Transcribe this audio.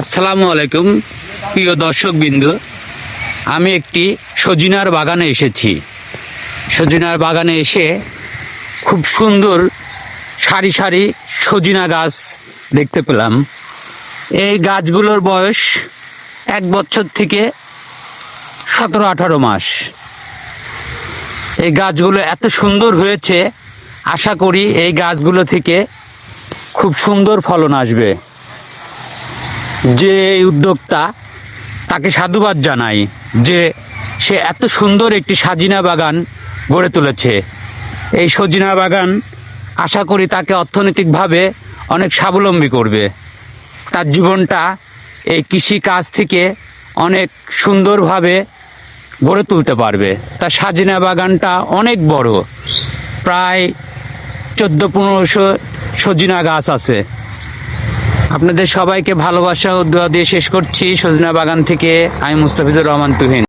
আসসালামু আলাইকুম, প্রিয় দর্শক বিন্দু আমি একটি সজিনার বাগানে এসেছি। সজিনার বাগানে এসে খুব সুন্দর সারি সারি সজিনা গাছ দেখতে পেলাম। এই গাছগুলোর বয়স এক বছর থেকে সতেরো আঠারো মাস। এই গাছগুলো এত সুন্দর হয়েছে, আশা করি এই গাছগুলো থেকে খুব সুন্দর ফলন আসবে। যে এই উদ্যোক্তা তাকে সাধুবাদ জানাই যে সে এত সুন্দর একটি সাজিনা বাগান গড়ে তুলেছে। এই সজিনা বাগান আশা করি তাকে অর্থনৈতিকভাবে অনেক স্বাবলম্বী করবে। তার জীবনটা এই কৃষি কাজ থেকে অনেক সুন্দরভাবে গড়ে তুলতে পারবে। তার সাজিনা বাগানটা অনেক বড়। প্রায় চোদ্দ পনেরোশো সজিনা গাছ আছে। আপনাদের সবাইকে ভালোবাসা ও দোয়া দিয়ে শেষ করছি। সজনা বাগান থেকে আমি মুস্তাফিজুর রহমান তুহিন।